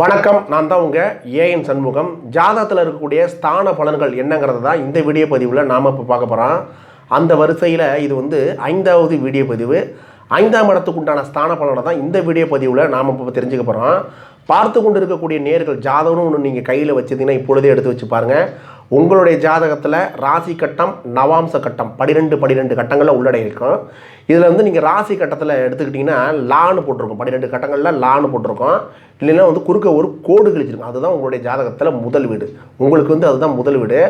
வணக்கம் நான் தான் உங்கள் ஏஎன் சண்முகம். ஜாதகத்தில் இருக்கக்கூடிய ஸ்தான பலன்கள் என்னங்கிறது தான் இந்த வீடியோ பதிவில் நாம் இப்போ பார்க்க போகிறோம் அந்த வரிசையில் இது வந்து ஐந்தாவது வீடியோ பதிவு. ஐந்தாம் இடத்துக்கு உண்டான ஸ்தான பலனை தான் இந்த வீடியோ பதிவில் நாம் இப்போ தெரிஞ்சுக்க போகிறோம் பார்த்து கொண்டு இருக்கக்கூடிய நேர்கள் ஜாதகம்னு ஒன்று நீங்கள் கையில் வச்சுருந்தீங்கன்னா இப்பொழுதே எடுத்து வச்சு பாருங்கள் உங்களுடைய ஜாதகத்தில் ராசி கட்டம் நவாம்ச கட்டம் பனிரெண்டு பனிரெண்டு கட்டங்களில் உள்ளடங்கி இருக்கும் இதில் வந்து நீங்கள் ராசி கட்டத்தில் எடுத்துக்கிட்டிங்கன்னா லான்னு போட்டிருக்கோம். பன்னிரெண்டு கட்டங்களில் லான்னு போட்டிருக்கோம். இல்லைன்னா வந்து குறுக்க ஒரு கோடு கழிச்சிருக்கும். அதுதான் உங்களுடைய ஜாதகத்தில் முதல் வீடு. உங்களுக்கு வந்து அதுதான் முதல் வீடு.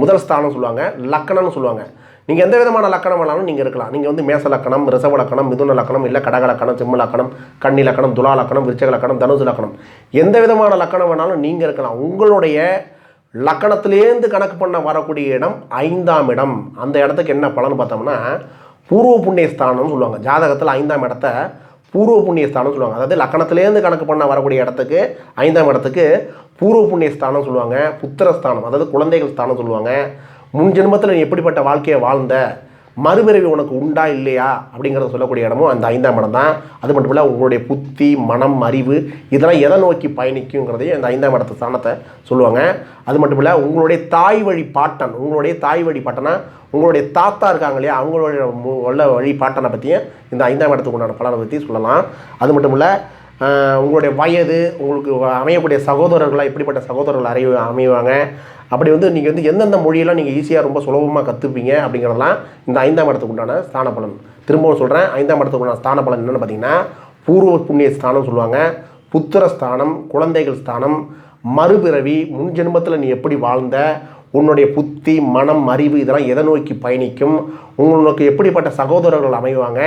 முதல் ஸ்தானம் சொல்லுவாங்க லக்கணம்னு சொல்லுவாங்க. நீங்கள் எந்த விதமான லக்கணம் வேணாலும் நீங்கள் இருக்கலாம். நீங்கள் வந்து மேச லக்கணம் ரிசவ லக்கணம் மிதுன லக்கணம் இல்லை கடக லக்கணம் சிம்ம லக்கணம் கன்னி லக்கணம் துலா லக்கணம் விருச்சக லக்கணம் தனுசு லக்கணம். எந்த விதமான லக்கணம் வேணாலும் நீங்கள் இருக்கலாம். உங்களுடைய லக்கணத்திலேருந்து கணக்கு பண்ண வரக்கூடிய இடம் ஐந்தாம் இடம். அந்த இடத்துக்கு என்ன பலன் பார்த்தோம்னா பூர்வ புண்ணிய ஸ்தானம்னு சொல்லுவாங்க. ஜாதகத்தில் ஐந்தாம் இடத்த பூர்வ புண்ணிய ஸ்தானம் சொல்லுவாங்க. அதாவது லக்கணத்திலேருந்து கணக்கு பண்ண வரக்கூடிய இடத்துக்கு ஐந்தாம் இடத்துக்கு பூர்வ புண்ணிய ஸ்தானம் சொல்லுவாங்க. புத்திரஸ்தானம் அதாவது குழந்தைகள் ஸ்தானம் சொல்லுவாங்க. முன் ஜென்மத்தில் நீ எப்படிப்பட்ட வாழ்க்கையை வாழ்ந்த? மறுபிறவி உனக்கு உண்டா இல்லையா? அப்படிங்கிறத சொல்லக்கூடிய இடமும் அந்த ஐந்தாம் இடம் தான். அது மட்டும் இல்லை உங்களுடைய புத்தி மனம் அறிவு இதெல்லாம் எதை நோக்கி பயணிக்குங்கிறதையும் அந்த ஐந்தாம் இடத்து ஸ்தானத்தை சொல்லுவாங்க. அது மட்டும் இல்லை உங்களுடைய தாய் வழி பாட்டன் உங்களுடைய தாய் வழி பாட்டனா உங்களுடைய தாத்தா இருக்காங்க இல்லையா அவங்களுடைய உள்ள வழி பாட்டனை பற்றியும் இந்த ஐந்தாம் இடத்துக்கு உண்டான பலனை பற்றி சொல்லலாம். அது மட்டும் இல்லை உங்களுடைய வயது உங்களுக்கு அமையக்கூடிய சகோதரர்களாக எப்படிப்பட்ட சகோதரர்கள் அறிவு அமைவாங்க? அப்படி வந்து நீங்கள் வந்து எந்தெந்த மொழியெல்லாம் நீங்கள் ஈஸியாக ரொம்ப சுலபமாக கற்றுப்பீங்க அப்படிங்கிறதெல்லாம் இந்த ஐந்தாம் இடத்துக்கு உண்டான ஸ்தான பலன் திரும்பவும் சொல்கிறேன் ஐந்தாம் இடத்துக்கு உண்டான ஸ்தான பலன் என்னென்னு பார்த்தீங்கன்னா பூர்வ புண்ணிய ஸ்தானம் சொல்லுவாங்க. புத்திர ஸ்தானம் குழந்தைகள் ஸ்தானம் மறுபிறவி முன் ஜென்மத்தில் நீ எப்படி வாழ்ந்த உன்னுடைய புத்தி மனம் அறிவு இதெல்லாம் எதை நோக்கி பயணிக்கும் உங்களுக்கு எப்படிப்பட்ட சகோதரர்கள் அமைவாங்க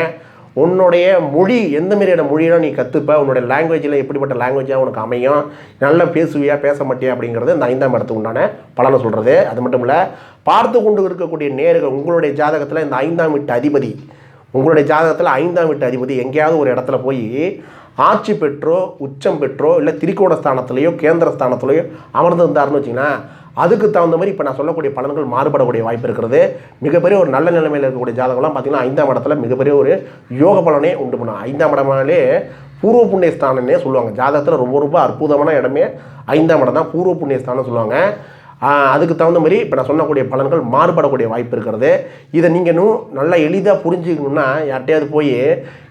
உன்னுடைய மொழி எந்த மாதிரியான மொழியெல்லாம் நீ கற்றுப்ப உன்னுடைய லாங்குவேஜில் எப்படிப்பட்ட லாங்குவேஜாக உனக்கு அமையும்? நல்லா பேசுவியா பேச மாட்டியா அப்படிங்கிறது இந்த ஐந்தாம் இடத்துக்கு உண்டான பலனை சொல்கிறது அது மட்டும் இல்லை பார்த்து கொண்டு இருக்கக்கூடிய நேர்கள் உங்களுடைய ஜாதகத்தில் இந்த ஐந்தாம் வீட்டு அதிபதி உங்களுடைய ஜாதகத்தில் ஐந்தாம் வீட்டு அதிபதி எங்கேயாவது ஒரு இடத்துல போய் ஆட்சி பெற்றோ உச்சம் பெற்றோ இல்லை திரிகோண ஸ்தானத்துலேயோ கேந்திர ஸ்தானத்துலேயோ அமர்ந்திருந்தார்னு வச்சிங்கன்னா அதுக்கு தகுந்த மாதிரி இப்போ நான் சொல்லக்கூடிய பலன்கள் மாறுபடக்கூடிய வாய்ப்பு இருக்கிறது. மிகப்பெரிய ஒரு நல்ல நிலைமையில் இருக்கக்கூடிய ஜாதகம்லாம் பார்த்தீங்கன்னா ஐந்தாம் இடத்துல மிகப்பெரிய ஒரு யோக பலனே உண்டு பண்ணும் ஐந்தாம் இடமாலே பூர்வ புண்ணிய ஸ்தானம்னே சொல்லுவாங்க. ஜாதகத்தில் ரொம்ப ரொம்ப அற்புதமான இடமே ஐந்தாம் இடம் தான். பூர்வ புண்ணிய ஸ்தானம் சொல்லுவாங்க. அதுக்கு தகுந்த மாதிரி இப்போ நான் சொல்லக்கூடிய பலன்கள் மாறுபடக்கூடிய வாய்ப்பு இருக்கிறது. இதை நீங்கள் இன்னும் நல்லா எளிதாக புரிஞ்சுக்கணும்னா யார்கிட்டயாவது போய்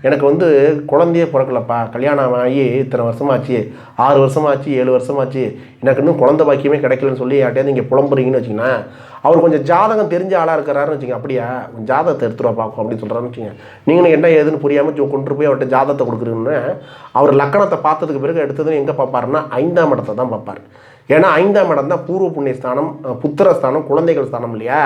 எனக்கு வந்து குழந்தையே பிறக்கலப்பா கல்யாணம் ஆகி இத்தனை வருஷமாச்சு ஆறு வருஷமாச்சு ஏழு வருஷமாச்சு எனக்கு இன்னும் குழந்தை பாக்கியமே கிடைக்கலன்னு சொல்லி யார்கிட்டயாவது நீங்கள் புலம்புறீங்கன்னு வச்சிங்கன்னா அவர் கொஞ்சம் ஜாதகம் தெரிஞ்ச ஆளாக இருக்கிறாருன்னு வச்சுங்க அப்படியா? உன் ஜாதகத்தை எடுத்துருவா பார்க்கும் அப்படின்னு சொல்கிறாருன்னு வச்சுங்க நீங்களும் என்ன ஏதுன்னு புரியாமல் கொண்டு போய் அவர்கிட்ட ஜாதகத்தை கொடுக்குறீங்கன்னு அவர் லக்கணத்தை பார்த்ததுக்கு பிறகு எடுத்ததுன்னு எங்கே பார்ப்பாருன்னா ஐந்தாம் இடத்தை தான் பார்ப்பார் ஏன்னா ஐந்தாம் இடம் தான் பூர்வ புண்ணிய ஸ்தானம் புத்திர ஸ்தானம் குழந்தைகள் ஸ்தானம் இல்லையா?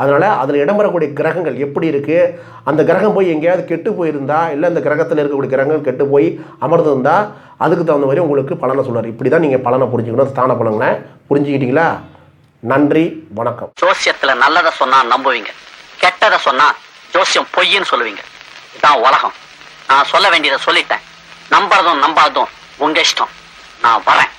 அதனால் அதில் இடம்பெறக்கூடிய கிரகங்கள் எப்படி இருக்குது அந்த கிரகம் போய் எங்கேயாவது கெட்டு போயிருந்தா இல்லை அந்த கிரகத்தில் இருக்கக்கூடிய கிரகங்கள் கெட்டு போய் அமர்ந்திருந்தா அதுக்கு தகுந்த மாதிரி உங்களுக்கு பலனை சொல்கிறார் இப்படி தான் நீங்கள் பலனை புரிஞ்சுக்கணும். ஸ்தான பலங்களை புரிஞ்சுக்கிட்டீங்களா? நன்றி வணக்கம். ஜோசியத்தில் நல்லதை சொன்னால் நம்புவீங்க. கெட்டதை சொன்னால் ஜோசியம் பொய்ன்னு சொல்லுவீங்க. இதான் உலகம். நான் சொல்ல வேண்டியதை சொல்லிட்டேன். நம்புறதும் நம்பாததும் உங்கள் இஷ்டம். நான் வரேன்.